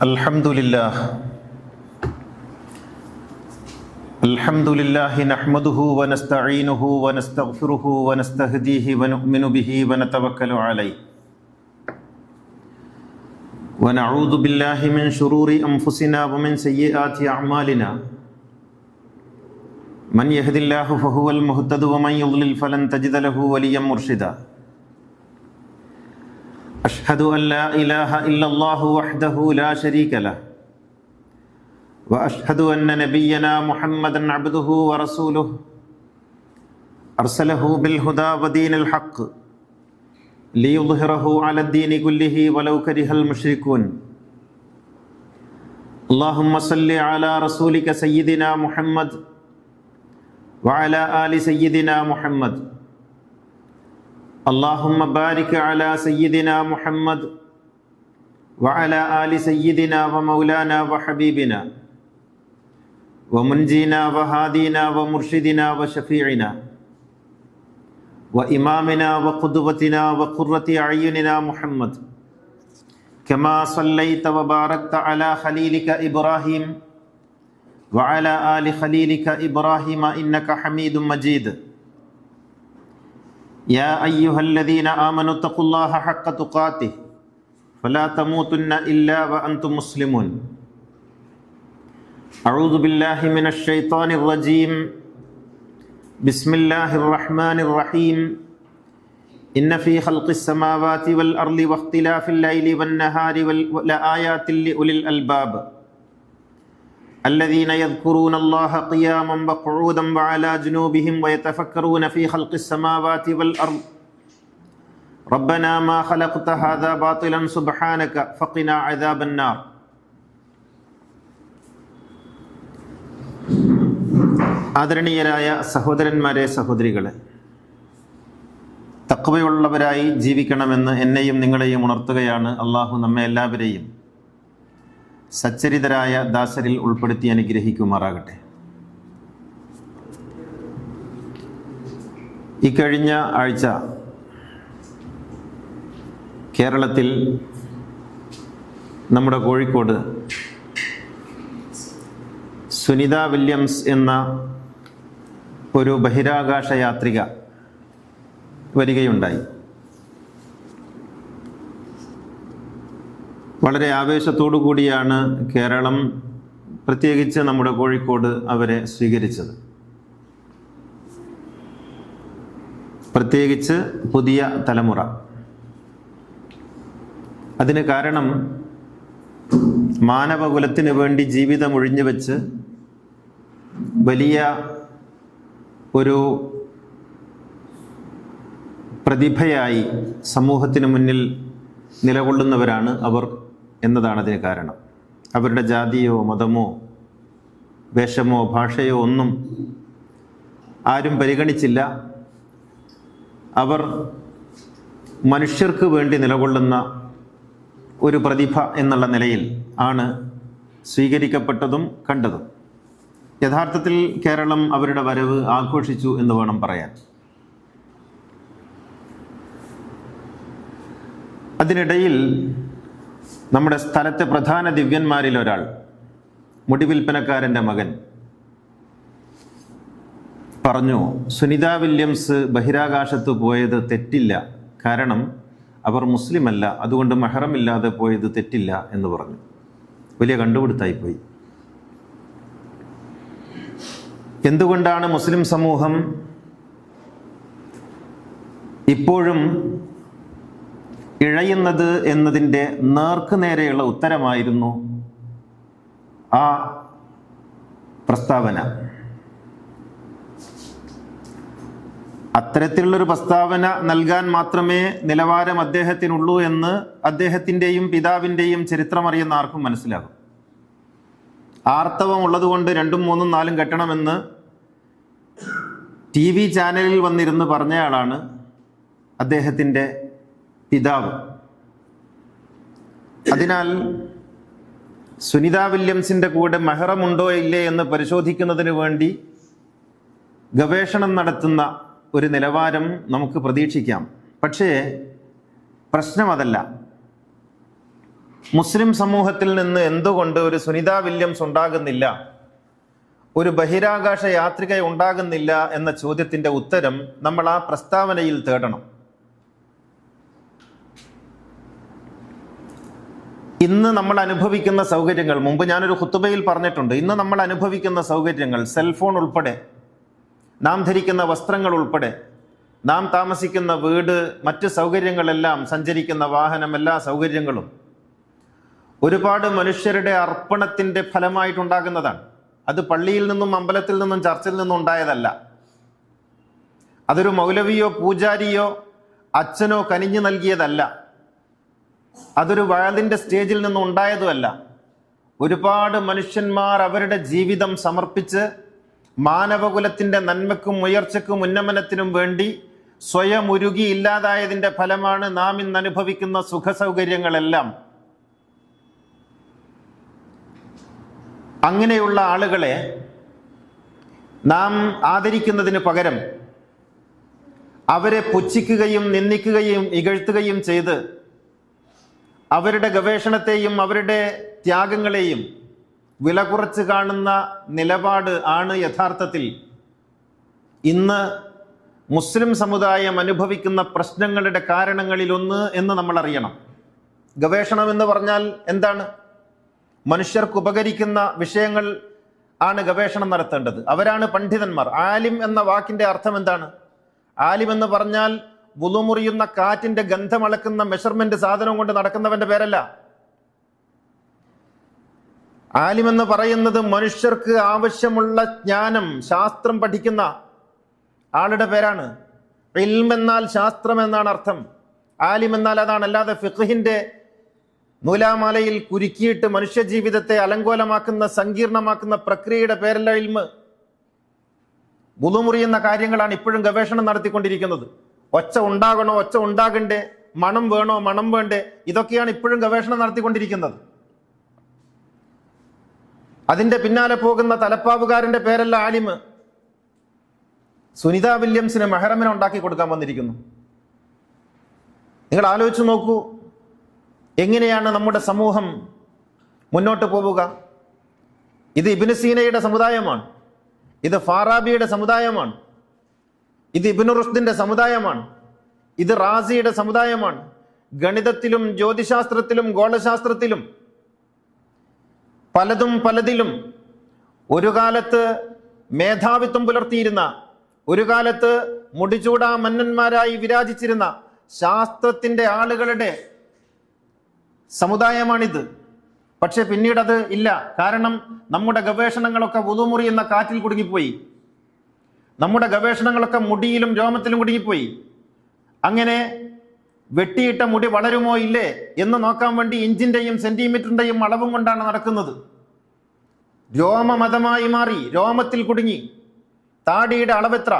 الحمد لله الحمد لله نحمده ونستعينه ونستغفره ونستهديه ونؤمن به ونتوكل عليه. ونعوذ بالله من شرور أنفسنا ومن سيئات أعمالنا. من يهد الله فهو المهتد ومن يضلل فلن تجد له وليا مرشدا. أشهد أن لا إله إلا الله وحده لا شريك له وأشهد أن نبينا محمدا عبده ورسوله أرسله بالهدى ودين الحق ليظهره على الدين كله ولو كره المشركون. اللهم صل على رسولك سيدنا محمد وعلى آل سيدنا محمد. اللهم بارك على سيدنا محمد وعلى آل سيدنا ومولانا وحبيبنا ومنجينا وهادينا ومرشدنا وشفيعنا وإمامنا وقدوتنا وقرة أعيننا محمد. كما صليت وباركت على خليلك إبراهيم وعلى آل خليلك إبراهيم إنك حميد مجيد. يا أيها الذين آمنوا اتقوا الله حق تقاته فلا تموتن إلا وأنتم مسلمون أعوذ بالله من الشيطان الرجيم بسم الله الرحمن الرحيم إن في خلق السماوات والأرض واختلاف الليل والنهار لآيات لأولي الألباب الذين يذكرون الله قياما وقعودا وعلى جنوبهم ويتفكرون في خلق السماوات والأرض ربنا ما خلقت هذا باطلا سبحانك فقنا عذاب النار ആദരണീയരായ സഹോദരന്മാരെ സഹോദരികളെ തക്കവയുള്ളവരായി ജീവിക്കണമെന്ന് എന്നെയും നിങ്ങളെയും ഉണർത്തുകയാണ് അള്ളാഹു നമ്മെ എല്ലാവരെയും സച്ചരിതരായ ദാസരിൽ ഉൾപ്പെടുത്തി അനുഗ്രഹിക്കുമാറാകട്ടെ. ഇക്കഴിഞ്ഞ ആഴ്ച കേരളത്തിൽ നമ്മുടെ കോഴിക്കോട് സുനിത വില്യംസ് എന്ന ഒരു ബഹിരാകാശ യാത്രിക വരികയുണ്ടായി. വളരെ ആവേശത്തോടു കൂടിയാണ് കേരളം പ്രത്യേകിച്ച് നമ്മുടെ കോഴിക്കോട് അവരെ സ്വീകരിച്ചത്. പ്രത്യേകിച്ച് പുതിയ തലമുറ. അതിന് കാരണം മാനവകുലത്തിന് വേണ്ടി ജീവിതം ഒഴിഞ്ഞു വെച്ച് വലിയ ഒരു പ്രതിഭയായി സമൂഹത്തിന് മുന്നിൽ നിലകൊള്ളുന്നവരാണ് അവർ. എന്നതാണ് അതിന് കാരണം. അവരുടെ ജാതിയോ മതമോ വേഷമോ ഭാഷയോ ഒന്നും ആരും പരിഗണിച്ചില്ല. അവർ മനുഷ്യർക്ക് വേണ്ടി നിലകൊള്ളുന്ന ഒരു പ്രതിഭ എന്നുള്ള നിലയിൽ ആണ് സ്വീകരിക്കപ്പെട്ടതും കണ്ടതും. യഥാർത്ഥത്തിൽ കേരളം അവരുടെ വരവ് ആഘോഷിച്ചു എന്ന് വേണം പറയാൻ. അതിനിടയിൽ നമ്മുടെ സ്ഥലത്തെ പ്രധാന ദിവ്യന്മാരിൽ ഒരാൾ മുടിവിൽപ്പനക്കാരന്റെ മകൻ. പറഞ്ഞു സുനിത വില്യംസ് ബഹിരാകാശത്ത് പോയത് തെറ്റില്ല. കാരണം അവർ മുസ്ലിമല്ല. അതുകൊണ്ട് മഹറമില്ലാതെ പോയത് തെറ്റില്ല എന്ന് പറഞ്ഞു. വലിയ കണ്ടുപിടുത്തായിപ്പോയി എന്തുകൊണ്ടാണ് മുസ്ലിം സമൂഹം ഇപ്പോഴും ഇഴയുന്നത് എന്നതിന്റെ നേർക്ക് നേരെയുള്ള ഉത്തരമായിരുന്നു ആ പ്രസ്താവന. അത്തരത്തിലുള്ളൊരു പ്രസ്താവന നൽകാൻ മാത്രമേ നിലവാരം അദ്ദേഹത്തിനുള്ളൂ എന്ന് അദ്ദേഹത്തിന്റെയും പിതാവിന്റെയും ചരിത്രമറിയുന്ന ആർക്കും മനസ്സിലാകും. ആർത്തവം ഉള്ളതുകൊണ്ട് രണ്ടും മൂന്നും നാലും കെട്ടണമെന്ന് ടി വി ചാനലിൽ വന്നിരുന്ന് പറഞ്ഞയാളാണ് അദ്ദേഹത്തിന്റെ പിതാവ്. അതിനാൽ സുനിത വില്യംസിന്റെ കൂടെ മെഹറമുണ്ടോ ഇല്ലേ എന്ന് പരിശോധിക്കുന്നതിന് വേണ്ടി ഗവേഷണം നടത്തുന്ന ഒരു നിലവാരം നമുക്ക് പ്രതീക്ഷിക്കാം. പക്ഷേ പ്രശ്നം അതല്ല മുസ്ലിം സമൂഹത്തിൽ നിന്ന് എന്തുകൊണ്ട് ഒരു സുനിത വില്യംസ് ഉണ്ടാകുന്നില്ല? ഒരു ബഹിരാകാശ യാത്രിക ഉണ്ടാകുന്നില്ല എന്ന ചോദ്യത്തിന്റെ ഉത്തരം നമ്മൾ ആ പ്രസ്താവനയിൽ തേടണം. ഇന്ന് നമ്മൾ അനുഭവിക്കുന്ന സൗകര്യങ്ങൾ മുമ്പ് ഞാനൊരു ഹുത്തുബയിൽ പറഞ്ഞിട്ടുണ്ട് ഇന്ന് നമ്മൾ അനുഭവിക്കുന്ന സൗകര്യങ്ങൾ സെൽഫോൺ ഉൾപ്പെടെ നാം ധരിക്കുന്ന വസ്ത്രങ്ങൾ ഉൾപ്പെടെ നാം താമസിക്കുന്ന വീട് മറ്റ് സൗകര്യങ്ങളെല്ലാം സഞ്ചരിക്കുന്ന വാഹനം എല്ലാ സൗകര്യങ്ങളും ഒരുപാട് മനുഷ്യരുടെ അർപ്പണത്തിന്റെ ഫലമായിട്ടുണ്ടാകുന്നതാണ്. അത് പള്ളിയിൽ നിന്നും അമ്പലത്തിൽ നിന്നും ചർച്ചിൽ നിന്നും ഉണ്ടായതല്ല. അതൊരു മൗലവിയോ പൂജാരിയോ അച്ഛനോ കനിഞ്ഞു നൽകിയതല്ല. അതൊരു വയലിന്റെ സ്റ്റേജിൽ നിന്ന് ഉണ്ടായതുമല്ല. ഒരുപാട് മനുഷ്യന്മാർ അവരുടെ ജീവിതം സമർപ്പിച്ച് മാനവകുലത്തിന്റെ നന്മക്കും ഉയർച്ചക്കും ഉന്നമനത്തിനും വേണ്ടി സ്വയം ഉരുകി ഇല്ലാതായതിന്റെ ഫലമാണ് നാം ഇന്ന് അനുഭവിക്കുന്ന സുഖസൗകര്യങ്ങളെല്ലാം. അങ്ങനെയുള്ള ആളുകളെ നാം ആദരിക്കുന്നതിന് പകരം അവരെ പുച്ഛിക്കുകയും നിന്ദിക്കുകയും ഇകഴ്ത്തുകയും ചെയ്ത് അവരുടെ ഗവേഷണത്തെയും അവരുടെ ത്യാഗങ്ങളെയും വില കുറച്ച് കാണുന്ന നിലപാട് ആണ് യഥാർത്ഥത്തിൽ. ഇന്ന് മുസ്ലിം സമുദായം അനുഭവിക്കുന്ന പ്രശ്നങ്ങളുടെ കാരണങ്ങളിലൊന്ന് എന്ന് നമ്മൾ അറിയണം. ഗവേഷണം എന്ന് പറഞ്ഞാൽ എന്താണ്? മനുഷ്യർക്ക് ഉപകരിക്കുന്ന വിഷയങ്ങൾ ആണ് ഗവേഷണം നടത്തേണ്ടത്. അവരാണ് പണ്ഡിതന്മാർ. ആലിം എന്ന വാക്കിന്റെ അർത്ഥം എന്താണ്? ആലിം എന്ന് പറഞ്ഞാൽ വുളുമുറിയുന്ന കാറ്റിന്റെ ഗന്ധം അളക്കുന്ന മെഷർമെന്റ് സാധനം കൊണ്ട് നടക്കുന്നവന്റെ പേരല്ല. ആലിമെന്ന് പറയുന്നത് മനുഷ്യർക്ക് ആവശ്യമുള്ള ജ്ഞാനം ശാസ്ത്രം പഠിക്കുന്ന ആളുടെ പേരാണ്. ഇൽമെന്നാൽ ശാസ്ത്രം എന്നാണ് അർത്ഥം. ആലിം എന്നാൽ അതാണ്. അല്ലാതെ ഫിഖഹിന്റെ നൂലാമാലയിൽ കുരുക്കിയിട്ട് മനുഷ്യജീവിതത്തെ അലങ്കോലമാക്കുന്ന സങ്കീർണമാക്കുന്ന പ്രക്രിയയുടെ പേരല്ല ഇൽമ്. ബുളുമുറിയുന്ന കാര്യങ്ങളാണ് ഇപ്പോഴും ഗവേഷണം നടത്തിക്കൊണ്ടിരിക്കുന്നത്. ഒച്ച ഉണ്ടാകണോ ഒച്ച ഉണ്ടാകണ്ടേ? മണം വേണോ മണം വേണ്ടേ? ഇതൊക്കെയാണ് ഇപ്പോഴും ഗവേഷണം നടത്തിക്കൊണ്ടിരിക്കുന്നത്. അതിന്റെ പിന്നാലെ പോകുന്ന തലപ്പാവുകാരന്റെ പേരല്ല ആലിമ് സുനിത വില്യംസിന് മെഹറമിനെ ഉണ്ടാക്കി കൊടുക്കാൻ വന്നിരിക്കുന്നു. നിങ്ങൾ ആലോചിച്ച് നോക്കൂ എങ്ങനെയാണ് നമ്മുടെ സമൂഹം മുന്നോട്ട് പോവുക? ഇത് ഇബിന് സീനയുടെ സമുദായമാണ്. ഇത് ഫാറാബിയുടെ സമുദായമാണ്. ഇത് ഇബിനു റുഷ്ദിന്റെ സമുദായമാണ്. ഇത് റാസിയുടെ സമുദായമാണ്. ഗണിതത്തിലും ജ്യോതിശാസ്ത്രത്തിലും ഗോളശാസ്ത്രത്തിലും പലതും പലതിലും ഒരു കാലത്ത് മേധാവിത്വം പുലർത്തിയിരുന്ന ഒരു കാലത്ത് മുടിചൂടാ മന്നന്മാരായി വിരാജിച്ചിരുന്ന ശാസ്ത്രത്തിന്റെ ആളുകളുടെ സമുദായമാണിത്. പക്ഷെ പിന്നീടത് ഇല്ല. കാരണം നമ്മുടെ ഗവേഷണങ്ങളൊക്കെ ഉതുമുറി എന്ന കാറ്റിൽ കുടുങ്ങിപ്പോയി. നമ്മുടെ ഗവേഷണങ്ങളൊക്കെ മുടിയിലും രോമത്തിലും കുടുങ്ങിപ്പോയി. അങ്ങനെ വെട്ടിയിട്ട മുടി വളരുമോ ഇല്ലേ എന്ന് നോക്കാൻ വേണ്ടി ഇഞ്ചിന്റെയും സെന്റിമീറ്ററിന്റെയും അളവും കൊണ്ടാണ് നടക്കുന്നത്. രോമമതമായി മാറി രോമത്തിൽ കുടുങ്ങി. താടിയുടെ അളവെത്ര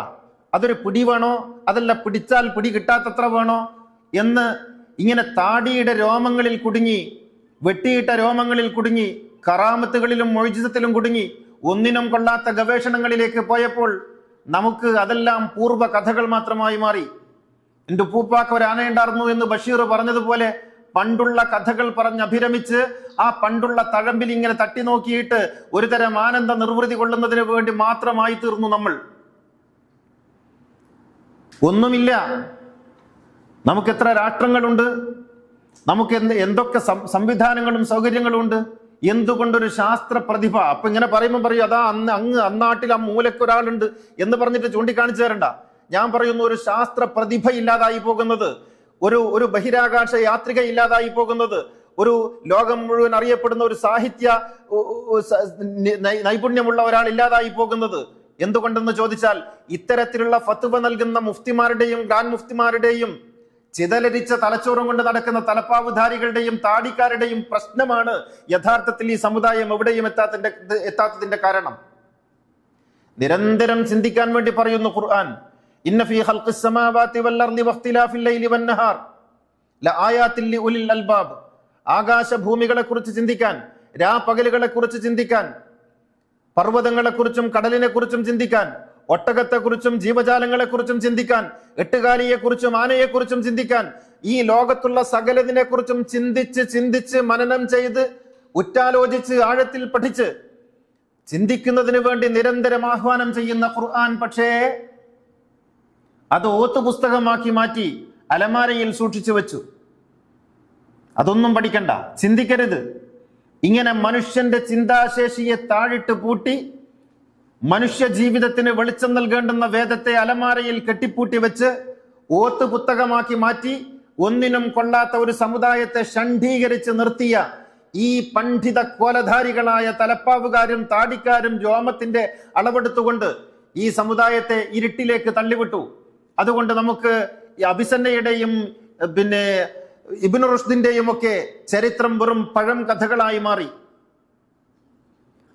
അതൊരു പിടി വേണോ? അതല്ല പിടിച്ചാൽ പിടി കിട്ടാത്തത്ര വേണോ? എന്ന് ഇങ്ങനെ താടിയുടെ രോമങ്ങളിൽ കുടുങ്ങി വെട്ടിയിട്ട രോമങ്ങളിൽ കുടുങ്ങി കറാമത്തുകളിലും മൊഴിജിതത്തിലും കുടുങ്ങി ഒന്നിനും കൊള്ളാത്ത ഗവേഷണങ്ങളിലേക്ക് പോയപ്പോൾ നമുക്ക് അതെല്ലാം പൂർവ കഥകൾ മാത്രമായി മാറി. എന്റെ പൂപ്പാക്ക ഒരു ആനയുണ്ടായിരുന്നു എന്ന് ബഷീർ പറഞ്ഞതുപോലെ പണ്ടുള്ള കഥകൾ പറഞ്ഞ് അഭിരമിച്ച് ആ പണ്ടുള്ള തഴമ്പിൽ ഇങ്ങനെ തട്ടി നോക്കിയിട്ട് ഒരുതരം ആനന്ദ നിർവൃതി കൊള്ളുന്നതിന് വേണ്ടി മാത്രമായി തീർന്നു നമ്മൾ. ഒന്നുമില്ല. നമുക്ക് എത്ര രാഷ്ട്രങ്ങളുണ്ട്? നമുക്ക് എന്ത് എന്തൊക്കെ സംവിധാനങ്ങളും സൗകര്യങ്ങളും ഉണ്ട്? എന്തുകൊണ്ടൊരു ശാസ്ത്ര പ്രതിഭ? അപ്പൊ ഇങ്ങനെ പറയുമ്പോൾ പറയും അതാ അന്ന് അങ്ങ് അന്നാട്ടിൽ ആ മൂലക്ക് ഒരാളുണ്ട് എന്ന് പറഞ്ഞിട്ട് ചൂണ്ടിക്കാണിച്ചു തരണ്ട. ഞാൻ പറയുന്നു ഒരു ശാസ്ത്ര പ്രതിഭ ഇല്ലാതായി പോകുന്നത് ഒരു ഒരു ബഹിരാകാശ യാത്രിക ഇല്ലാതായി പോകുന്നത് ഒരു ലോകം മുഴുവൻ അറിയപ്പെടുന്ന ഒരു സാഹിത്യ നൈപുണ്യമുള്ള ഒരാൾ ഇല്ലാതായി പോകുന്നത്. എന്തുകൊണ്ടെന്ന് ചോദിച്ചാൽ ഇത്തരത്തിലുള്ള ഫത്തുവ നൽകുന്ന മുഫ്തിമാരുടെയും ഗ്രാൻഡ് മുഫ്തിമാരുടെയും ചിതലരിച്ച തലച്ചോറും കൊണ്ട് നടക്കുന്ന തലപ്പാവുധാരികളുടെയും താടിക്കാരുടെയും പ്രശ്നമാണ് യഥാർത്ഥത്തിൽ ഈ സമുദായം എവിടെയും എത്താത്തിന്റെ എത്താത്തതിന്റെ കാരണം. നിരന്തരം ചിന്തിക്കാൻ വേണ്ടി പറയുന്നു ഖുർആൻ ഇന്ന ഫീ ഖൽഖിസ് സമാവാതി വൽ അർളി വഖ്തിലാഫിൽ ലൈലി വൻ നഹാർ ലആയാത്തിൽ അൽബാബ് ആകാശ ഭൂമികളെ കുറിച്ച് ചിന്തിക്കാൻ രാപ്പകലുകളെ കുറിച്ച് ചിന്തിക്കാൻ പർവതങ്ങളെ കുറിച്ചും കടലിനെ കുറിച്ചും ചിന്തിക്കാൻ ഒട്ടകത്തെക്കുറിച്ചും ജീവജാലങ്ങളെക്കുറിച്ചും ചിന്തിക്കാൻ എട്ടുകാലിയെക്കുറിച്ചും ആനയെക്കുറിച്ചും ചിന്തിക്കാൻ ഈ ലോകത്തുള്ള സകലതിനെ കുറിച്ചും ചിന്തിച്ച് ചിന്തിച്ച് മനനം ചെയ്ത് ഉറ്റാലോചിച്ച് ആഴത്തിൽ പഠിച്ച് ചിന്തിക്കുന്നതിന് വേണ്ടി നിരന്തരം ആഹ്വാനം ചെയ്യുന്ന ഖുർആൻ പക്ഷേ അത് ഓത്ത് പുസ്തകമാക്കി മാറ്റി അലമാരയിൽ സൂക്ഷിച്ചു വെച്ചു. അതൊന്നും പഠിക്കണ്ട ചിന്തിക്കരുത്. ഇങ്ങനെ മനുഷ്യന്റെ ചിന്താശേഷിയെ താഴിട്ട് പൂട്ടി മനുഷ്യ ജീവിതത്തിന് വെളിച്ചം നൽകേണ്ടുന്ന വേദത്തെ അലമാരയിൽ കെട്ടിപ്പൂട്ടി വെച്ച് ഓത്ത് പുസ്തകമാക്കി മാറ്റി ഒന്നിനും കൊള്ളാത്ത ഒരു സമുദായത്തെ ഷണ്ഡീകരിച്ച് നിർത്തിയ ഈ പണ്ഡിത കോലധാരികളായ തലപ്പാവുകാരും താടിക്കാരും രോമത്തിന്റെ അളവെടുത്തുകൊണ്ട് ഈ സമുദായത്തെ ഇരുട്ടിലേക്ക് തള്ളിവിട്ടു. അതുകൊണ്ട് നമുക്ക് അഭിസന്നയുടെയും പിന്നെ ഇബിനുറുഷ്ദിന്റെയും ഒക്കെ ചരിത്രം വെറും പഴം കഥകളായി മാറി.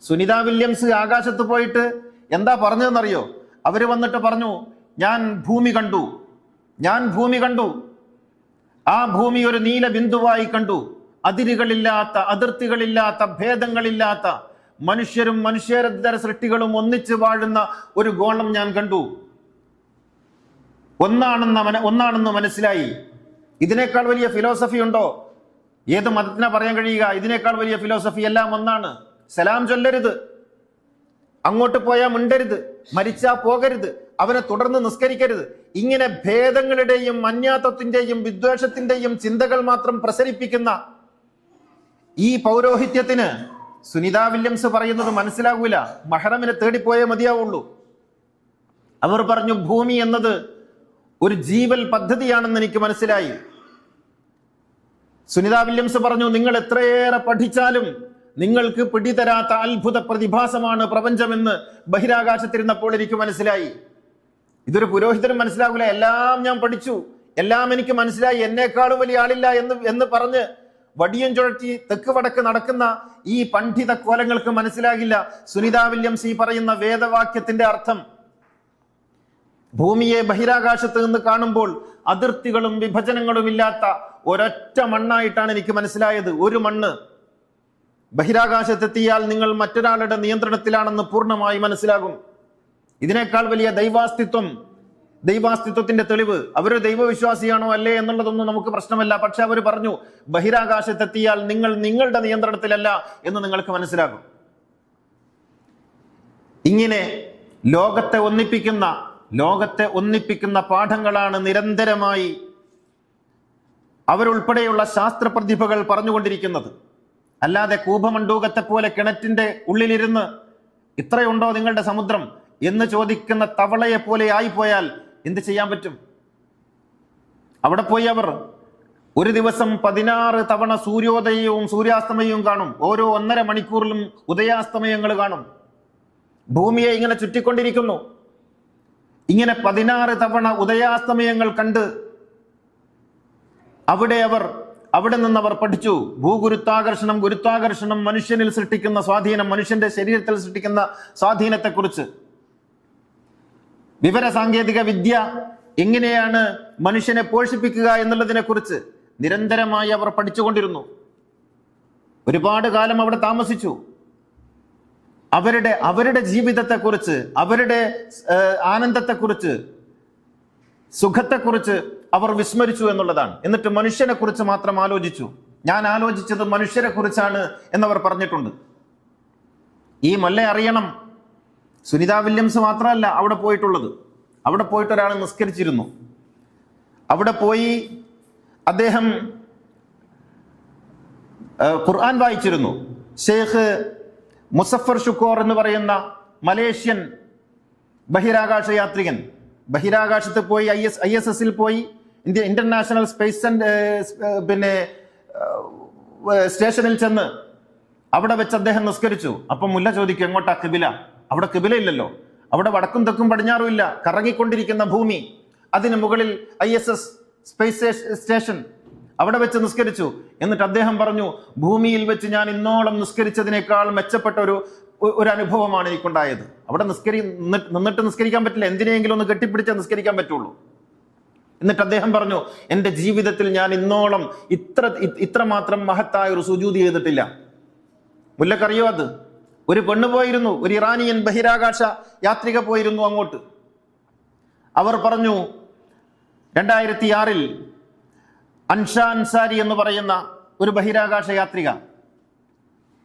സുനിത വില്യംസ് ആകാശത്ത് പോയിട്ട് എന്താ പറഞ്ഞതെന്നറിയോ? അവർ വന്നിട്ട് പറഞ്ഞു ഞാൻ ഭൂമി കണ്ടു. ഞാൻ ഭൂമി കണ്ടു. ആ ഭൂമി ഒരു നീല ബിന്ദുവായി കണ്ടു. അതിരുകളില്ലാത്ത അതിർത്തികളില്ലാത്ത ഭേദങ്ങളില്ലാത്ത മനുഷ്യരും മനുഷ്യരതര സൃഷ്ടികളും ഒന്നിച്ച് വാഴുന്ന ഒരു ഗോളം ഞാൻ കണ്ടു. ഒന്നാണെന്ന മന ഒന്നാണെന്ന് മനസ്സിലായി. ഇതിനേക്കാൾ വലിയ ഫിലോസഫി ഉണ്ടോ? ഏത് മതത്തിനാ പറയാൻ കഴിയുക? ഇതിനേക്കാൾ വലിയ ഫിലോസഫി എല്ലാം ഒന്നാണ്. സലാം ചൊല്ലരുത്. അങ്ങോട്ട് പോയാൽ മിണ്ടരുത്. മരിച്ചാ പോകരുത്. അവനെ തുടർന്ന് നിസ്കരിക്കരുത്. ഇങ്ങനെ ഭേദങ്ങളുടെയും അന്യാത്വത്തിന്റെയും വിദ്വേഷത്തിന്റെയും ചിന്തകൾ മാത്രം പ്രസരിപ്പിക്കുന്ന ഈ പൗരോഹിത്യത്തിന് സുനിത വില്യംസ് പറയുന്നത് മനസ്സിലാകൂല. മഹറമിനെ തേടിപ്പോയേ മതിയാവുള്ളൂ. അവർ പറഞ്ഞു ഭൂമി എന്നത് ഒരു ജീവൽ പദ്ധതിയാണെന്ന് എനിക്ക് മനസ്സിലായി. സുനിത വില്യംസ് പറഞ്ഞു നിങ്ങൾ എത്രയേറെ പഠിച്ചാലും നിങ്ങൾക്ക് പിടിതരാത്ത അത്ഭുത പ്രതിഭാസമാണ് പ്രപഞ്ചമെന്ന് ബഹിരാകാശത്തിരുന്നപ്പോൾ എനിക്ക് മനസ്സിലായി. ഇതൊരു പുരോഹിതനും മനസ്സിലാകില്ല എല്ലാം ഞാൻ പഠിച്ചു. എല്ലാം എനിക്ക് മനസ്സിലായി. എന്നേക്കാളും വലിയ ആളില്ല എന്ന് എന്ന് പറഞ്ഞ് വടിയും ചുഴറ്റി തെക്ക് വടക്ക് നടക്കുന്ന ഈ പണ്ഡിത കോലങ്ങൾക്ക് മനസ്സിലാകില്ല. സുനിത വില്യംസ് ഈ പറയുന്ന വേദവാക്യത്തിന്റെ അർത്ഥം. ഭൂമിയെ ബഹിരാകാശത്ത് നിന്ന് കാണുമ്പോൾ അതിർത്തികളും വിഭജനങ്ങളും ഇല്ലാത്ത ഒരൊറ്റ മണ്ണായിട്ടാണ് എനിക്ക് മനസ്സിലായത്. ഒരു മണ്ണ്. ബഹിരാകാശത്തെത്തിയാൽ നിങ്ങൾ മറ്റൊരാളുടെ നിയന്ത്രണത്തിലാണെന്ന് പൂർണമായി മനസ്സിലാകും. ഇതിനേക്കാൾ വലിയ ദൈവാസ്തിത്വം ദൈവാസ്തിത്വത്തിന്റെ തെളിവ്. അവർ ദൈവവിശ്വാസിയാണോ അല്ലേ എന്നുള്ളതൊന്നും നമുക്ക് പ്രശ്നമല്ല. പക്ഷെ അവർ പറഞ്ഞു ബഹിരാകാശത്തെത്തിയാൽ നിങ്ങൾ നിങ്ങളുടെ നിയന്ത്രണത്തിലല്ല എന്ന് നിങ്ങൾക്ക് മനസ്സിലാകും. ഇങ്ങനെ ലോകത്തെ ഒന്നിപ്പിക്കുന്ന ലോകത്തെ ഒന്നിപ്പിക്കുന്ന പാഠങ്ങളാണ് നിരന്തരമായി അവരുൾപ്പെടെയുള്ള ശാസ്ത്ര പ്രതിഭകൾ പറഞ്ഞുകൊണ്ടിരിക്കുന്നത്. അല്ലാതെ കൂപമണ്ടൂകത്തെ പോലെ കിണറ്റിന്റെ ഉള്ളിലിരുന്ന് ഇത്രയുണ്ടോ നിങ്ങളുടെ സമുദ്രം എന്ന് ചോദിക്കുന്ന തവളയെ പോലെ ആയിപ്പോയാൽ എന്ത് ചെയ്യാൻ പറ്റും? അവിടെ പോയി അവർ ഒരു ദിവസം പതിനാറ് തവണ സൂര്യോദയവും സൂര്യാസ്തമയവും കാണും. ഓരോ ഒന്നര മണിക്കൂറിലും ഉദയാസ്തമയങ്ങൾ കാണും. ഭൂമിയെ ഇങ്ങനെ ചുറ്റിക്കൊണ്ടിരിക്കുന്നു. ഇങ്ങനെ പതിനാറ് തവണ ഉദയാസ്തമയങ്ങൾ കണ്ട് അവിടെ അവർ അവിടെ നിന്ന് അവർ പഠിച്ചു. ഭൂഗുരുത്വാകർഷണം ഗുരുത്വാകർഷണം മനുഷ്യനിൽ സൃഷ്ടിക്കുന്ന സ്വാധീനം മനുഷ്യന്റെ ശരീരത്തിൽ സൃഷ്ടിക്കുന്ന സ്വാധീനത്തെക്കുറിച്ച്. വിവര സാങ്കേതിക വിദ്യ എങ്ങനെയാണ് മനുഷ്യനെ പോഷിപ്പിക്കുക എന്നുള്ളതിനെ കുറിച്ച് നിരന്തരമായി അവർ പഠിച്ചുകൊണ്ടിരുന്നു. ഒരുപാട് കാലം അവിടെ താമസിച്ചു. അവരുടെ അവരുടെ ജീവിതത്തെക്കുറിച്ച് അവരുടെ ആനന്ദത്തെക്കുറിച്ച് സുഖത്തെക്കുറിച്ച് അവർ വിസ്മരിച്ചു എന്നുള്ളതാണ്. എന്നിട്ട് മനുഷ്യനെ കുറിച്ച് മാത്രം ആലോചിച്ചു. ഞാൻ ആലോചിച്ചത് മനുഷ്യരെ കുറിച്ചാണ് എന്നവർ പറഞ്ഞിട്ടുണ്ട്. ഈ മല്ല അറിയണം. സുനിത വില്യംസ് മാത്രമല്ല അവിടെ പോയിട്ടുള്ളത്. അവിടെ പോയിട്ട് ഒരാൾ നിസ്കരിച്ചിരുന്നു. അവിടെ പോയി അദ്ദേഹം ഖുർആൻ വായിച്ചിരുന്നു. ഷെയ്ഖ് മുസഫർ ഷുക്കോർ എന്ന് പറയുന്ന മലേഷ്യൻ ബഹിരാകാശ യാത്രികൻ. ബഹിരാകാശത്ത് പോയി ഐ എസ് ഐ എസ് എസിൽ പോയി ഇന്ത്യ ഇന്റർനാഷണൽ സ്പേസ് സെന്റ് പിന്നെ സ്റ്റേഷനിൽ ചെന്ന് അവിടെ വെച്ച് അദ്ദേഹം നിസ്കരിച്ചു. അപ്പം മുല്ല ചോദിക്കും എങ്ങോട്ടാ കിബില? അവിടെ കിബില ഇല്ലല്ലോ അവിടെ വടക്കും തെക്കും പടിഞ്ഞാറും ഇല്ല. കറങ്ങിക്കൊണ്ടിരിക്കുന്ന ഭൂമി. അതിന് മുകളിൽ I S S space station. അവിടെ വെച്ച് നിസ്കരിച്ചു. എന്നിട്ട് അദ്ദേഹം പറഞ്ഞു ഭൂമിയിൽ വെച്ച് ഞാൻ ഇന്നോളം നിസ്കരിച്ചതിനേക്കാൾ മെച്ചപ്പെട്ട ഒരു ഒരു അനുഭവമാണ് എനിക്കുണ്ടായത്. അവിടെ നിസ്കരി നിന്നിട്ട് നിസ്കരിക്കാൻ പറ്റില്ല. എന്തിനെങ്കിലും ഒന്ന് കെട്ടിപ്പിടിച്ചാൽ നിസ്കരിക്കാൻ പറ്റുള്ളൂ. എന്നിട്ട് അദ്ദേഹം പറഞ്ഞു എന്റെ ജീവിതത്തിൽ ഞാൻ ഇന്നോളം ഇത്ര ഇത്രമാത്രം മഹത്തായ ഒരു സുജൂതി ചെയ്തിട്ടില്ല. മുല്ലക്കറിയോ അത്? ഒരു പെണ്ണ് പോയിരുന്നു ഒരു ഇറാനിയൻ ബഹിരാകാശ യാത്രിക പോയിരുന്നു അങ്ങോട്ട്. അവർ പറഞ്ഞു രണ്ടായിരത്തി ആറിൽ അൻഷ അൻസാരി എന്ന് പറയുന്ന ഒരു ബഹിരാകാശ യാത്രിക.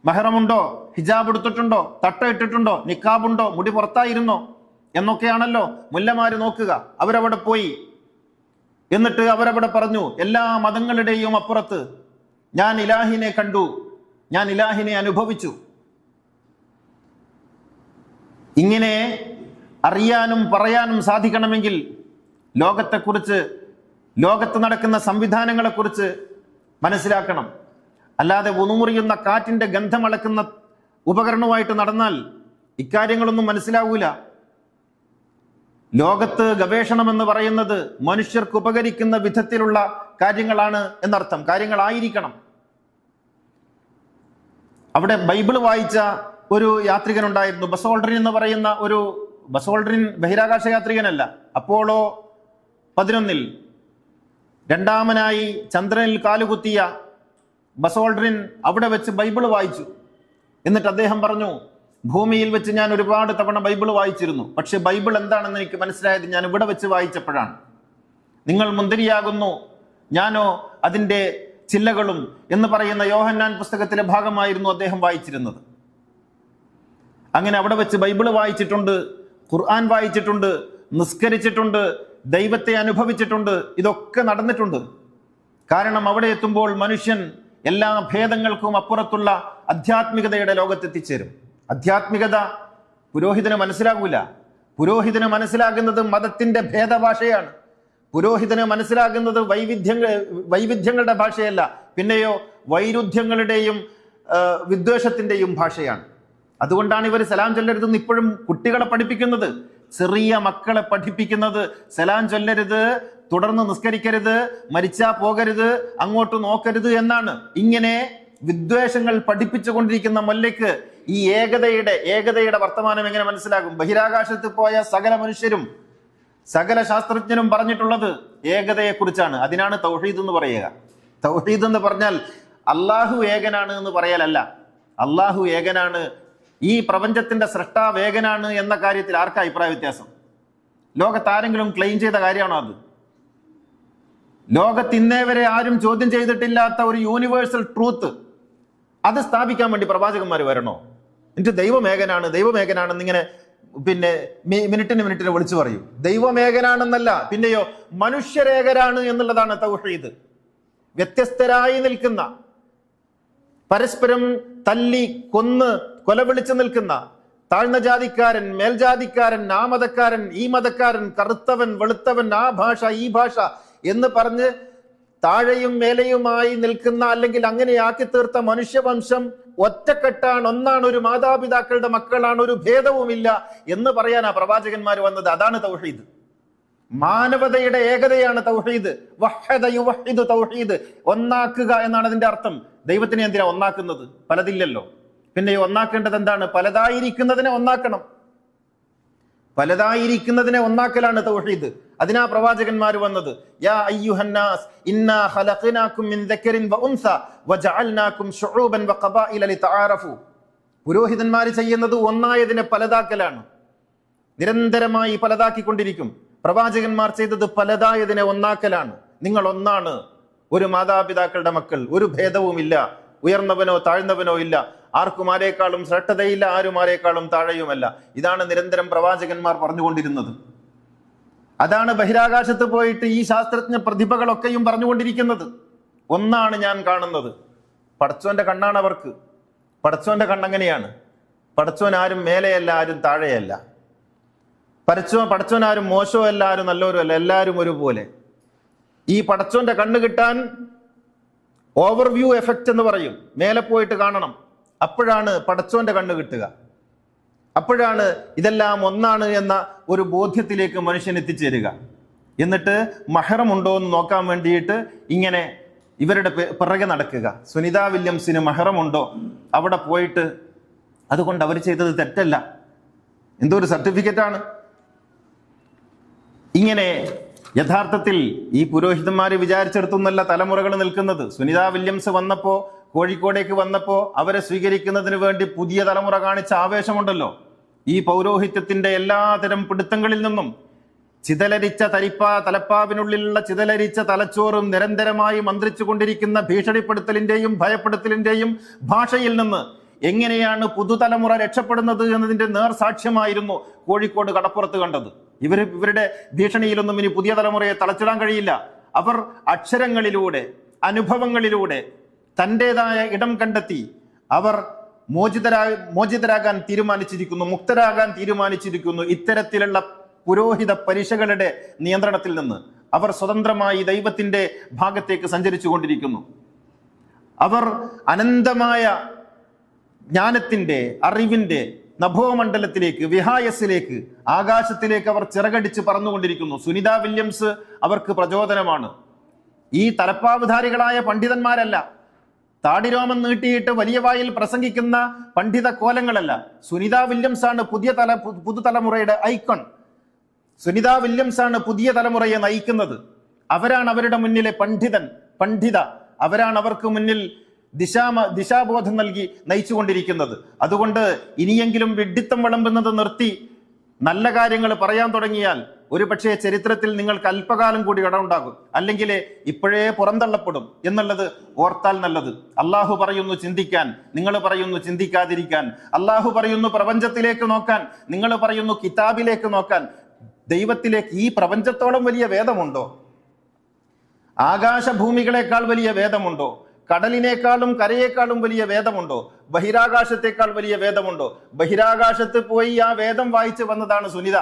മഹറമുണ്ടോ ഹിജാബ് എടുത്തിട്ടുണ്ടോ? തട്ട ഇട്ടിട്ടുണ്ടോ? നിക്കാബുണ്ടോ? മുടി പുറത്തായിരുന്നോ? എന്നൊക്കെയാണല്ലോ മുല്ലമാര് നോക്കുക. അവരവിടെ പോയി. എന്നിട്ട് അവരവിടെ പറഞ്ഞു എല്ലാ മതങ്ങളുടെയും അപ്പുറത്ത് ഞാൻ ഇലാഹിനെ കണ്ടു. ഞാൻ ഇലാഹിനെ അനുഭവിച്ചു. ഇങ്ങനെ അറിയാനും പറയാനും സാധിക്കണമെങ്കിൽ ലോകത്തെക്കുറിച്ച് ലോകത്ത് നടക്കുന്ന സംവിധാനങ്ങളെക്കുറിച്ച് മനസ്സിലാക്കണം. അല്ലാതെ ഉണുമുറിയുന്ന കാറ്റിന്റെ ഗന്ധമളക്കുന്ന ഉപകരണവുമായിട്ട് നടന്നാൽ ഇക്കാര്യങ്ങളൊന്നും മനസ്സിലാവൂല. ലോകത്ത് ഗവേഷണം എന്ന് പറയുന്നത് മനുഷ്യർക്ക് ഉപകരിക്കുന്ന വിധത്തിലുള്ള കാര്യങ്ങളാണ് എന്നർത്ഥം. കാര്യങ്ങളായിരിക്കണം. അവിടെ ബൈബിൾ വായിച്ച ഒരു യാത്രികനുണ്ടായിരുന്നു. ഹോൾഡറിൻ എന്ന് പറയുന്ന ഒരു ബസോൾഡ്രിൻ ബഹിരാകാശ യാത്രികനല്ല അപ്പോളോ പതിനൊന്നിൽ രണ്ടാമനായി ചന്ദ്രനിൽ കാലുകുത്തിയ ബസോൾഡ്രിൻ അവിടെ വെച്ച് ബൈബിൾ വായിച്ചു. എന്നിട്ട് അദ്ദേഹം പറഞ്ഞു ഭൂമിയിൽ വെച്ച് ഞാൻ ഒരുപാട് തവണ ബൈബിൾ വായിച്ചിരുന്നു. പക്ഷെ ബൈബിൾ എന്താണെന്ന് എനിക്ക് മനസ്സിലായത് ഞാൻ ഇവിടെ വെച്ച് വായിച്ചപ്പോഴാണ്. നിങ്ങൾ മുന്തിരിയാകുന്നു. ഞാനോ അതിന്റെ ചില്ലകളും എന്ന് പറയുന്ന യോഹന്നാൻ പുസ്തകത്തിലെ ഭാഗമായിരുന്നു അദ്ദേഹം വായിച്ചിരുന്നത്. അങ്ങനെ അവിടെ വെച്ച് ബൈബിൾ വായിച്ചിട്ടുണ്ട് ഖുർആൻ വായിച്ചിട്ടുണ്ട് നിസ്കരിച്ചിട്ടുണ്ട് ദൈവത്തെ അനുഭവിച്ചിട്ടുണ്ട്. ഇതൊക്കെ നടന്നിട്ടുണ്ട്. കാരണം അവിടെ എത്തുമ്പോൾ മനുഷ്യൻ എല്ലാ ഭേദങ്ങൾക്കും അപ്പുറത്തുള്ള അധ്യാത്മികതയുടെ ലോകത്തെത്തിച്ചേരും. അധ്യാത്മികത പുരോഹിതന് മനസ്സിലാകൂല. പുരോഹിതന് മനസ്സിലാകുന്നത് മതത്തിന്റെ ഭേദഭാഷയാണ്. പുരോഹിതന് മനസ്സിലാകുന്നത് വൈവിധ്യങ്ങൾ വൈവിധ്യങ്ങളുടെ ഭാഷയല്ല. പിന്നെയോ വൈരുദ്ധ്യങ്ങളുടെയും വിദ്വേഷത്തിന്റെയും ഭാഷയാണ്. അതുകൊണ്ടാണ് ഇവർ സലാം ചൊല്ലരുതെന്ന് ഇപ്പോഴും കുട്ടികളെ പഠിപ്പിക്കുന്നത്. ചെറിയ മക്കളെ പഠിപ്പിക്കുന്നത് സലാം ചൊല്ലരുത് തുടർന്ന് നിസ്കരിക്കരുത് മരിച്ചാ പോകരുത് അങ്ങോട്ട് നോക്കരുത് എന്നാണ്. ഇങ്ങനെ വിദ്വേഷങ്ങൾ പഠിപ്പിച്ചുകൊണ്ടിരിക്കുന്ന മൊല്ലയ്ക്ക് ഈ ഏകതയുടെ ഏകതയുടെ വർത്തമാനം എങ്ങനെ മനസ്സിലാകും? ബഹിരാകാശത്ത് പോയ സകല മനുഷ്യരും സകല ശാസ്ത്രജ്ഞരും പറഞ്ഞിട്ടുള്ളത് ഏകതയെ കുറിച്ചാണ് അതിനാണ് തൗഹീദ് എന്ന് പറയുക. തൗഹീദ് എന്ന് പറഞ്ഞാൽ അള്ളാഹു ഏകനാണ് എന്ന് പറയലല്ല. അള്ളാഹു ഏകനാണ് ഈ പ്രപഞ്ചത്തിന്റെ സൃഷ്ടാവേഗനാണ് എന്ന കാര്യത്തിൽ ആർക്കാ അഭിപ്രായ വ്യത്യാസം? ലോകത്ത് ആരെങ്കിലും ക്ലെയിം ചെയ്ത കാര്യമാണോ അത്? ലോകത്ത് ഇന്നേ വരെ ആരും ചോദ്യം ചെയ്തിട്ടില്ലാത്ത ഒരു യൂണിവേഴ്സൽ ട്രൂത്ത് അത് സ്ഥാപിക്കാൻ വേണ്ടി പ്രവാചകന്മാർ വരണോ? എന്നിട്ട് ദൈവമേഖനാണ് ദൈവമേഖനാണെന്ന് ഇങ്ങനെ പിന്നെ മിനിറ്റിന് മിനിറ്റിന് വിളിച്ചു പറയും. ദൈവമേഖനാണെന്നല്ല പിന്നെയോ മനുഷ്യരേഖരാണ് എന്നുള്ളതാണ് തൗഹീദ്. വ്യത്യസ്തരായി നിൽക്കുന്ന പരസ്പരം തല്ലി കൊന്ന് കൊലവിളിച്ചു നിൽക്കുന്ന താഴ്ന്ന ജാതിക്കാരൻ മേൽജാതിക്കാരൻ ആ മതക്കാരൻ ഈ മതക്കാരൻ കറുത്തവൻ വെളുത്തവൻ ആ ഭാഷ ഈ ഭാഷ എന്ന് പറഞ്ഞ് താഴെയും മേലെയുമായി നിൽക്കുന്ന അല്ലെങ്കിൽ അങ്ങനെ ആക്കി തീർത്ത മനുഷ്യവംശം ഒറ്റക്കെട്ടാണ് ഒന്നാണ് ഒരു മാതാപിതാക്കളുടെ മക്കളാണ് ഒരു ഭേദവുമില്ല എന്ന് പറയാൻ ആ പ്രവാചകന്മാർ വന്നത്. അതാണ് തൗഹീദ്. മാനവതയുടെ ഏകതയാണ് തൗഹീദ്. തൗഹീദ്. ഒന്നാക്കുക എന്നാണ് അതിന്റെ അർത്ഥം. ദൈവത്തിനെ എന്തിനാ ഒന്നാക്കുന്നത്? പലതില്ലല്ലോ. പിന്നെ ഒന്നാക്കേണ്ടത് എന്താണ്? പലതായിരിക്കുന്നതിനെ ഒന്നാക്കണം. പലതായിരിക്കുന്നതിനെ ഒന്നാക്കലാണ് തൗഹീദ്. അതിനാ പ്രവാചകന്മാർ വന്നത്. യാ അയ്യുഹന്നാസ് ഇന്നാ ഖലഖനാകും മിൻ ദക്കരിൻ വ ഉൻസ വജഅൽനാകും ശുഊബൻ വഖബായില ലിതആറഫു പുരോഹിതന്മാർ ചെയ്യുന്നത് ഒന്നായതിനെ പലതാക്കലാണ്. നിരന്തരമായി പലതാക്കിക്കൊണ്ടിരിക്കും. പ്രവാചകന്മാർ ചെയ്തത് പലതായതിനെ ഒന്നാക്കലാണ്. നിങ്ങൾ ഒന്നാണ് ഒരു മാതാപിതാക്കളുടെ മക്കൾ ഒരു ഭേദവുമില്ല. ഉയർന്നവനോ താഴ്ന്നവനോ ഇല്ല. ആർക്കും ആരേക്കാളും ശ്രദ്ധതയില്ല ആരും ആരേക്കാളും താഴെയുമല്ല. ഇതാണ് നിരന്തരം പ്രവാചകന്മാർ പറഞ്ഞുകൊണ്ടിരുന്നത്. അതാണ് ബഹിരാകാശത്ത് പോയിട്ട് ഈ ശാസ്ത്രജ്ഞ പ്രതിഭകളൊക്കെയും പറഞ്ഞുകൊണ്ടിരിക്കുന്നത്. ഒന്നാണ് ഞാൻ കാണുന്നത്. പടച്ചോന്റെ കണ്ണാണ് അവർക്ക്. പടച്ചോന്റെ കണ്ണങ്ങനെയാണ് പടച്ചോൻ ആരും മേലെയല്ല ആരും താഴെയല്ല. പരച്ചോ പടച്ചോൻ ആരും മോശമല്ല ആരും നല്ലവരും അല്ല എല്ലാവരും ഒരുപോലെ. ഈ പടച്ചോന്റെ കണ്ണ് കിട്ടാൻ ഓവർവ്യൂ എഫക്റ്റ് എന്ന് പറയും. മേലെ പോയിട്ട് കാണണം. അപ്പോഴാണ് പടച്ചോന്റെ കണ്ണ് കിട്ടുക. അപ്പോഴാണ് ഇതെല്ലാം ഒന്നാണ് എന്ന ഒരു ബോധ്യത്തിലേക്ക് മനുഷ്യൻ എത്തിച്ചേരുക. എന്നിട്ട് മഹറമുണ്ടോ എന്ന് നോക്കാൻ വേണ്ടിയിട്ട് ഇങ്ങനെ ഇവരുടെ പിറകെ നടക്കുക. സുനിത വില്യംസിന് മഹറമുണ്ടോ? അവിടെ പോയിട്ട് അതുകൊണ്ട് അവർ ചെയ്തത് തെറ്റല്ല. എന്തോ ഒരു സർട്ടിഫിക്കറ്റാണ് ഇങ്ങനെ യഥാർത്ഥത്തിൽ ഈ പുരോഹിതന്മാർ വിചാരിച്ചെടുത്തൊന്നല്ല തലമുറകൾ നിൽക്കുന്നത്. സുനിത വില്യംസ് വന്നപ്പോ കോഴിക്കോടേക്ക് വന്നപ്പോൾ അവരെ സ്വീകരിക്കുന്നതിന് വേണ്ടി പുതിയ തലമുറ കാണിച്ച ആവേശമുണ്ടല്ലോ. ഈ പൗരോഹിത്യത്തിന്റെ എല്ലാതരം പിടുത്തങ്ങളിൽ നിന്നും ചിതലരിച്ച തരിപ്പാ തലപ്പാവിനുള്ളിലുള്ള ചിതലരിച്ച തലച്ചോറും നിരന്തരമായി മന്ത്രിച്ചു കൊണ്ടിരിക്കുന്ന ഭീഷണിപ്പെടുത്തലിന്റെയും ഭയപ്പെടുത്തലിന്റെയും ഭാഷയിൽ നിന്ന് എങ്ങനെയാണ് പുതുതലമുറ രക്ഷപ്പെടുന്നത് എന്നതിന്റെ നേർസാക്ഷ്യമായിരുന്നു കോഴിക്കോട് കടപ്പുറത്ത് കണ്ടത്. ഇവർ ഇവരുടെ ഭീഷണിയിലൊന്നും ഇനി പുതിയ തലമുറയെ തളച്ചിടാൻ കഴിയില്ല. അവർ അക്ഷരങ്ങളിലൂടെ അനുഭവങ്ങളിലൂടെ തന്റെതായ ഇടം കണ്ടെത്തി അവർ മോചിതരാ മോചിതരാകാൻ തീരുമാനിച്ചിരിക്കുന്നു മുക്തരാകാൻ തീരുമാനിച്ചിരിക്കുന്നു ഇത്തരത്തിലുള്ള പുരോഹിത പരീക്ഷകളുടെ നിയന്ത്രണത്തിൽ നിന്ന്. അവർ സ്വതന്ത്രമായി ദൈവത്തിന്റെ ഭാഗത്തേക്ക് സഞ്ചരിച്ചു കൊണ്ടിരിക്കുന്നു. അവർ അനന്തമായ ജ്ഞാനത്തിന്റെ അറിവിന്റെ നഭോമണ്ഡലത്തിലേക്ക് വിഹായസിലേക്ക് ആകാശത്തിലേക്ക് അവർ ചിറകടിച്ച് പറന്നുകൊണ്ടിരിക്കുന്നു. സുനിത വില്യംസ് അവർക്ക് പ്രചോദനമാണ്. ഈ തലപ്പാവധാരികളായ പണ്ഡിതന്മാരല്ല. താടിരോമം നീട്ടിയിട്ട് വലിയ വായിൽ പ്രസംഗിക്കുന്ന പണ്ഡിത കോലങ്ങളല്ല. സുനിത വില്യംസ് ആണ് പുതിയ തല പുതുതലമുറയുടെ ഐക്കൺ. സുനിത വില്യംസ് ആണ് പുതിയ തലമുറയെ നയിക്കുന്നത്. അവരാണ് അവരുടെ മുന്നിലെ പണ്ഡിതൻ പണ്ഡിത. അവരാണ് അവർക്ക് മുന്നിൽ ദിശാമ ദിശാബോധം നൽകി നയിച്ചുകൊണ്ടിരിക്കുന്നത്. അതുകൊണ്ട് ഇനിയെങ്കിലും വിഡ്ഢിത്തം വിളമ്പുന്നത് നിർത്തി നല്ല കാര്യങ്ങൾ പറയാൻ തുടങ്ങിയാൽ ഒരു പക്ഷേ ചരിത്രത്തിൽ നിങ്ങൾക്ക് അല്പകാലം കൂടി ഇടമുണ്ടാകും. അല്ലെങ്കിൽ ഇപ്പോഴേ പുറന്തള്ളപ്പെടും എന്നുള്ളത് ഓർത്താൽ നല്ലത്. അള്ളാഹു പറയുന്നു ചിന്തിക്കാൻ നിങ്ങൾ പറയുന്നു ചിന്തിക്കാതിരിക്കാൻ. അള്ളാഹു പറയുന്നു പ്രപഞ്ചത്തിലേക്ക് നോക്കാൻ നിങ്ങൾ പറയുന്നു കിതാബിലേക്ക് നോക്കാൻ. ദൈവത്തിലേക്ക് ഈ പ്രപഞ്ചത്തോളം വലിയ വേദമുണ്ടോ? ആകാശഭൂമികളെക്കാൾ വലിയ വേദമുണ്ടോ? കടലിനേക്കാളും കരയേക്കാളും വലിയ വേദമുണ്ടോ? ബഹിരാകാശത്തെക്കാൾ വലിയ വേദമുണ്ടോ? ബഹിരാകാശത്ത് പോയി ആ വേദം വായിച്ചു വന്നതാണ് സുനിത.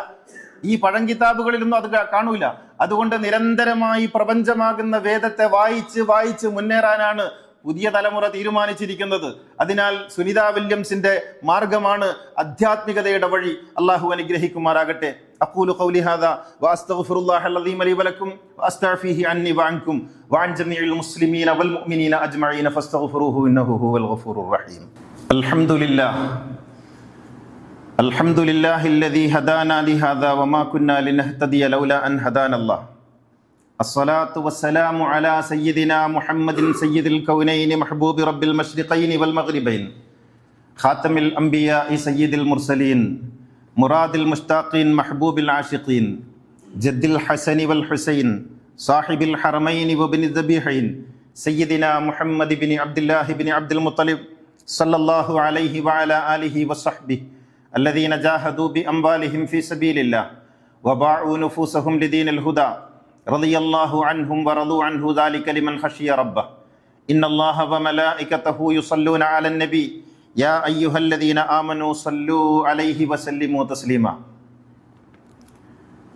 ഈ പഴങ്കിതാബുകളിലൊന്നും അത് കാണൂല. അതുകൊണ്ട് നിരന്തരമായി പ്രപഞ്ചമാകുന്ന വേദത്തെ വായിച്ച് വായിച്ച് മുന്നേറാനാണ് പുതിയ തലമുറ തീരുമാനിച്ചിരിക്കുന്നത്. അതിനാൽ സുനിത വില്യംസിന്റെ മാർഗമാണ് ആധ്യാത്മികതയുടെ വഴി അള്ളാഹു അനുഗ്രഹിക്കുമാറാകട്ടെ. أقول قولي هذا وأستغفر الله الذي لي ولكم وأستعفيه عني وعنكم وعن جميع المسلمين والمؤمنين أجمعين فاستغفروه إنه هو الغفور الرحيم. الحمد لله. الحمد لله الذي هدانا لهذا وما كنا لنهتدي لولا أن هدانا الله. الصلاة والسلام على سيدنا محمد سيد الكونين محبوب رب المشرقين والمغربين. خاتم الأنبياء سيد المرسلين. مراد المشتاقين محبوب العاشقين جد الحسن والحسين صاحب الحرمين وابن الذبيحين سيدنا محمد بن عبد الله بن عبد المطلب صلى الله عليه وعلى آله وصحبه الذين جاهدوا بأموالهم في سبيل الله وباعوا نفوسهم لدين الهدى رضي الله عنهم ورضوا عنه ذلك لمن خشي ربه إن الله وملائكته يصلون على النبي യാ അയ്യുഹല്ലദീന ആമനു സല്ലു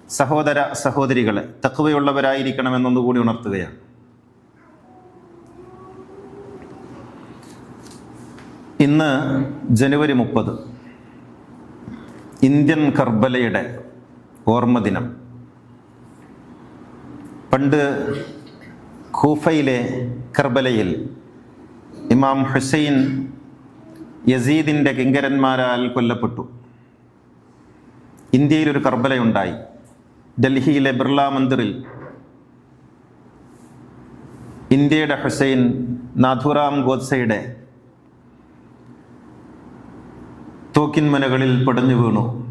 സഹോദര സഹോദരികളെ തക്കവയുള്ളവരായിരിക്കണമെന്നൊന്നുകൂടി ഉണർത്തുകയാണ്. ഇന്ന് ജനുവരി മുപ്പത് ഇന്ത്യൻ കർബലയുടെ ഓർമ്മ ദിനം. പണ്ട് കൂഫയിലെ കർബലയിൽ ഇമാം ഹുസൈൻ യസീദിന്റെ കിങ്കരന്മാരാൽ കൊല്ലപ്പെട്ടു. ഇന്ത്യയിൽ ഒരു കർബലയുണ്ടായി. ഡൽഹിയിലെ ബിർള മന്ദിറിൽ ഇന്ത്യയുടെ ഹുസൈൻ നാഥുറാം ഗോഡ്സയുടെ തോക്കിൻമനകളിൽ പടഞ്ഞു വീണു.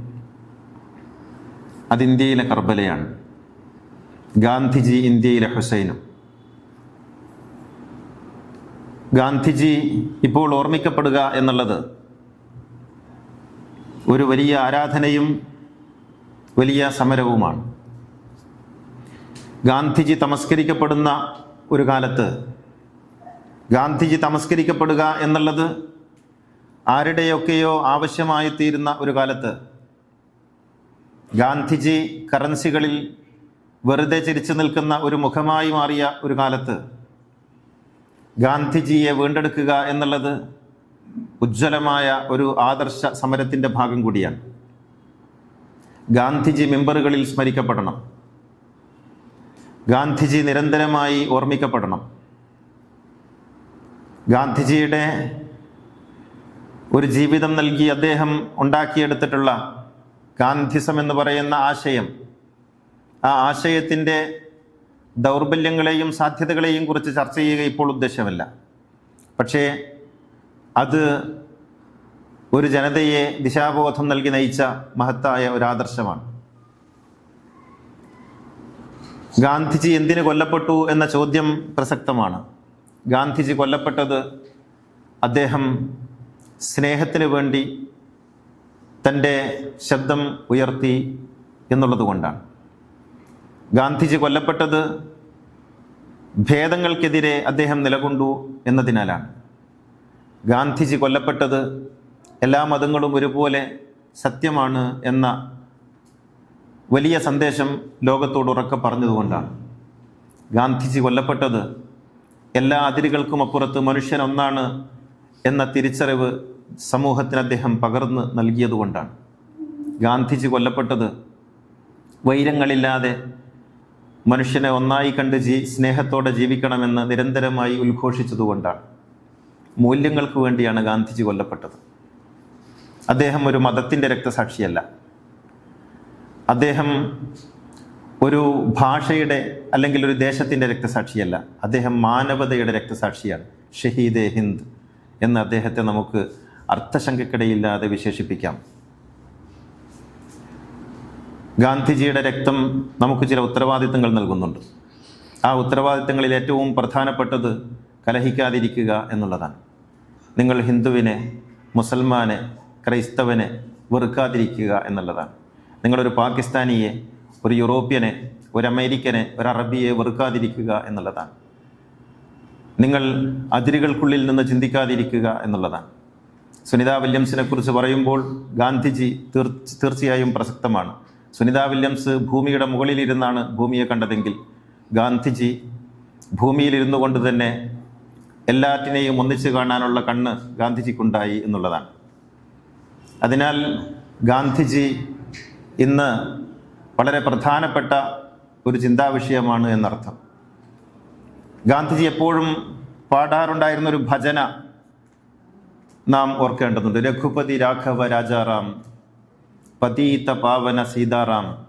അത് ഇന്ത്യയിലെ കർബലയാണ്. ഗാന്ധിജി ഇന്ത്യയിലെ ഹുസൈനും. ഗാന്ധിജി ഇപ്പോൾ ഓർമ്മിക്കപ്പെടുക എന്നുള്ളത് ഒരു വലിയ ആരാധനയും വലിയ സമരവുമാണ്. ഗാന്ധിജി തമസ്കരിക്കപ്പെടുന്ന ഒരു കാലത്ത് ഗാന്ധിജി തമസ്കരിക്കപ്പെടുക എന്നുള്ളത് ആരുടെയൊക്കെയോ ആവശ്യമായി തീരുന്ന ഒരു കാലത്ത് ഗാന്ധിജി കറൻസികളിൽ വെറുതെ ചിരിച്ചു നിൽക്കുന്ന ഒരു മുഖമായി മാറിയ ഒരു കാലത്ത് ഗാന്ധിജിയെ വീണ്ടെടുക്കുക എന്നുള്ളത് ഉജ്ജ്വലമായ ഒരു ആദർശ സമരത്തിന്റെ ഭാഗം കൂടിയാണ്. ഗാന്ധിജി മെമ്പറുകളിൽ സ്മരിക്കപ്പെടണം. ഗാന്ധിജി നിരന്തരമായി ഓർമ്മിക്കപ്പെടണം. ഗാന്ധിജിയുടെ ഒരു ജീവിതം നൽകി അദ്ദേഹം ഉണ്ടാക്കിയെടുത്തിട്ടുള്ള ഗാന്ധിസം എന്ന് പറയുന്ന ആശയം ആ ആശയത്തിന്റെ ദൗർബല്യങ്ങളെയും സാധ്യതകളെയും കുറിച്ച് ചർച്ച ചെയ്യുക ഇപ്പോൾ ഉദ്ദേശമല്ല. പക്ഷേ അത് ഒരു ജനതയെ ദിശാബോധം നൽകി നയിച്ച മഹത്തായ ഒരു ആദർശമാണ്. ഗാന്ധിജി എന്തിന് കൊല്ലപ്പെട്ടു എന്ന ചോദ്യം പ്രസക്തമാണ്. ഗാന്ധിജി കൊല്ലപ്പെട്ടത് അദ്ദേഹം സ്നേഹത്തിന് വേണ്ടി തന്റെ ശബ്ദം ഉയർത്തി എന്നുള്ളത് കൊണ്ടാണ്. ഗാന്ധിജി കൊല്ലപ്പെട്ടത് ഭേദങ്ങൾക്കെതിരെ അദ്ദേഹം നിലകൊണ്ടു എന്നതിനാലാണ്. ഗാന്ധിജി കൊല്ലപ്പെട്ടത് എല്ലാ മതങ്ങളും ഒരുപോലെ സത്യമാണ് എന്ന വലിയ സന്ദേശം ലോകത്തോട് ഉറക്കെ പറഞ്ഞതുകൊണ്ടാണ്. ഗാന്ധിജി കൊല്ലപ്പെട്ടത് എല്ലാ അതിരുകൾക്കും അപ്പുറത്ത് മനുഷ്യൻ ഒന്നാണ് എന്ന തിരിച്ചറിവ് സമൂഹത്തിന് അദ്ദേഹം പകർന്ന് നൽകിയതുകൊണ്ടാണ്. ഗാന്ധിജി കൊല്ലപ്പെട്ടത് വൈരങ്ങളില്ലാതെ മനുഷ്യനെ ഒന്നായി കണ്ട് ജീ സ്നേഹത്തോടെ ജീവിക്കണമെന്ന് നിരന്തരമായി ഉദ്ഘോഷിച്ചതുകൊണ്ടാണ് മൂല്യങ്ങൾക്ക് വേണ്ടിയാണ് ഗാന്ധിജി കൊല്ലപ്പെട്ടത്. അദ്ദേഹം ഒരു മതത്തിന്റെ രക്തസാക്ഷിയല്ല. അദ്ദേഹം ഒരു ഭാഷയുടെ അല്ലെങ്കിൽ ഒരു ദേശത്തിന്റെ രക്തസാക്ഷിയല്ല. അദ്ദേഹം മാനവതയുടെ രക്തസാക്ഷിയാണ്. ഷഹീദെ ഹിന്ദ് എന്ന് അദ്ദേഹത്തെ നമുക്ക് അർത്ഥശങ്കക്കിടയില്ലാതെ വിശേഷിപ്പിക്കാം. ഗാന്ധിജിയുടെ രക്തം നമുക്ക് ചില ഉത്തരവാദിത്തങ്ങൾ നൽകുന്നുണ്ട്. ആ ഉത്തരവാദിത്തങ്ങളിൽ ഏറ്റവും പ്രധാനപ്പെട്ടത് കലഹിക്കാതിരിക്കുക എന്നുള്ളതാണ്. നിങ്ങൾ ഹിന്ദുവിനെ മുസൽമാനെ ക്രൈസ്തവനെ വെറുക്കാതിരിക്കുക എന്നുള്ളതാണ്. നിങ്ങളൊരു പാകിസ്ഥാനിയെ ഒരു യൂറോപ്യനെ ഒരു അമേരിക്കനെ ഒരു അറബിയെ വെറുക്കാതിരിക്കുക എന്നുള്ളതാണ്. നിങ്ങൾ അതിരുകൾക്കുള്ളിൽ നിന്ന് ചിന്തിക്കാതിരിക്കുക എന്നുള്ളതാണ്. സുനിത വില്യംസിനെ കുറിച്ച് പറയുമ്പോൾ ഗാന്ധിജി തീർ തീർച്ചയായും പ്രസക്തമാണ്. സുനിത വില്യംസ് ഭൂമിയുടെ മുകളിലിരുന്നാണ് ഭൂമിയെ കണ്ടതെങ്കിൽ ഗാന്ധിജി ഭൂമിയിലിരുന്നു കൊണ്ട് തന്നെ എല്ലാറ്റിനെയും ഒന്നിച്ചു കാണാനുള്ള കണ്ണ് ഗാന്ധിജിക്കുണ്ടായി എന്നുള്ളതാണ്. അതിനാൽ ഗാന്ധിജി ഇന്ന് വളരെ പ്രധാനപ്പെട്ട ഒരു ചിന്താവിഷയമാണ് എന്നർത്ഥം. ഗാന്ധിജി എപ്പോഴും പാടാറുണ്ടായിരുന്നൊരു ഭജന നാം ഓർക്കേണ്ടതുണ്ട്. രഘുപതി രാഘവ രാജാറാം പതീത പാവന സീതാറാം.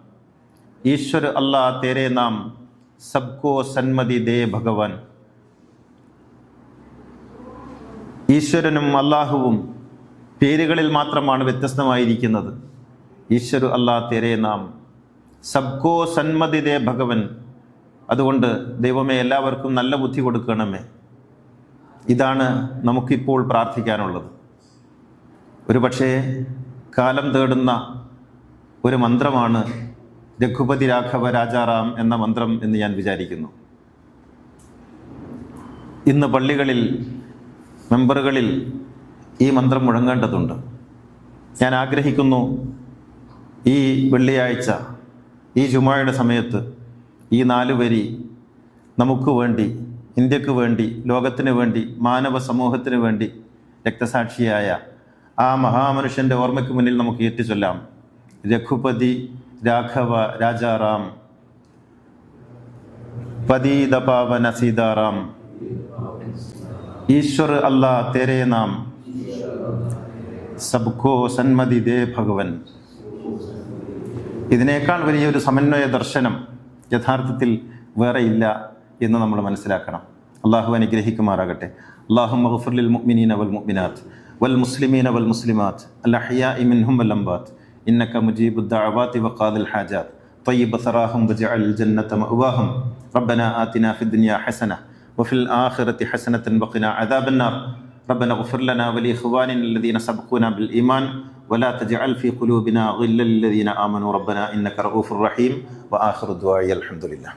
ഈശ്വർ അല്ലാ തേരെ നാം സബ്കോ സന്മതി ദേ ഭഗവാൻ. ഈശ്വരനും അള്ളാഹുവും പേരുകളിൽ മാത്രമാണ് വ്യത്യസ്തമായിരിക്കുന്നത്. ഈശ്വരു അല്ലാ തേരെ നാം സബ്കോ സന്മതി ദേ ഭഗവൻ. അതുകൊണ്ട് ദൈവമേ എല്ലാവർക്കും നല്ല ബുദ്ധി കൊടുക്കണമേ. ഇതാണ് നമുക്കിപ്പോൾ പ്രാർത്ഥിക്കാനുള്ളത്. ഒരുപക്ഷേ കാലം തേടുന്ന ഒരു മന്ത്രമാണ് രഘുപതി രാഘവ രാജാറാം എന്ന മന്ത്രം എന്ന് ഞാൻ വിചാരിക്കുന്നു. ഇന്ന് പള്ളികളിൽ മെമ്പറുകളിൽ ഈ മന്ത്രം മുഴങ്ങേണ്ടതുണ്ട്. ഞാൻ ആഗ്രഹിക്കുന്നു ഈ വെള്ളിയാഴ്ച ഈ ജുമായുടെ സമയത്ത് ഈ നാല് വരി നമുക്ക് വേണ്ടി ഇന്ത്യയ്ക്ക് വേണ്ടി ലോകത്തിന് വേണ്ടി മാനവ സമൂഹത്തിന് വേണ്ടി രക്തസാക്ഷിയായ ആ മഹാമനുഷ്യന്റെ ഓർമ്മയ്ക്ക് മുന്നിൽ നമുക്ക് ഏറ്റുചൊല്ലാം. രഘുപതി രാഘവ രാജാറാം പതീത പാവന സീതാറാം. ഈശ്വർ അല്ലാ തേരേ നാം. സബ്കോ സന്മതി ദേ ഭഗവൻ. ഇതിനേക്കാൾ വലിയൊരു സമന്വയ ദർശനം യഥാർത്ഥത്തിൽ വേറെ ഇല്ല എന്ന് നമ്മൾ മനസ്സിലാക്കണം. അള്ളാഹു അനുഗ്രഹിക്കുമാറാകട്ടെ. അള്ളാഹു മഹഫുലിൽ മുഅ്മിനീന വൽ മുഅ്മിനാത്ത് വൽ മുസ്ലിമീന വൽ മുസ്ലിമാത്ത് അൽ അഹ്യാഇ മിൻഹും വൽ അംബാത്ത്. إنك مجيب الدعوات وقاضي الحاجات. طيب ثراهم وجعل الجنة مأواهم. ربنا آتنا في الدنيا حسنة وفي الآخرة حسنة وقنا عذاب النار. ربنا اغفر لنا ولإخواننا الذين سبقونا بالإيمان ولا تجعل في قلوبنا غلا للذين آمنوا. ربنا إنك رؤوف رحيم. وآخر دعائي الحمد لله.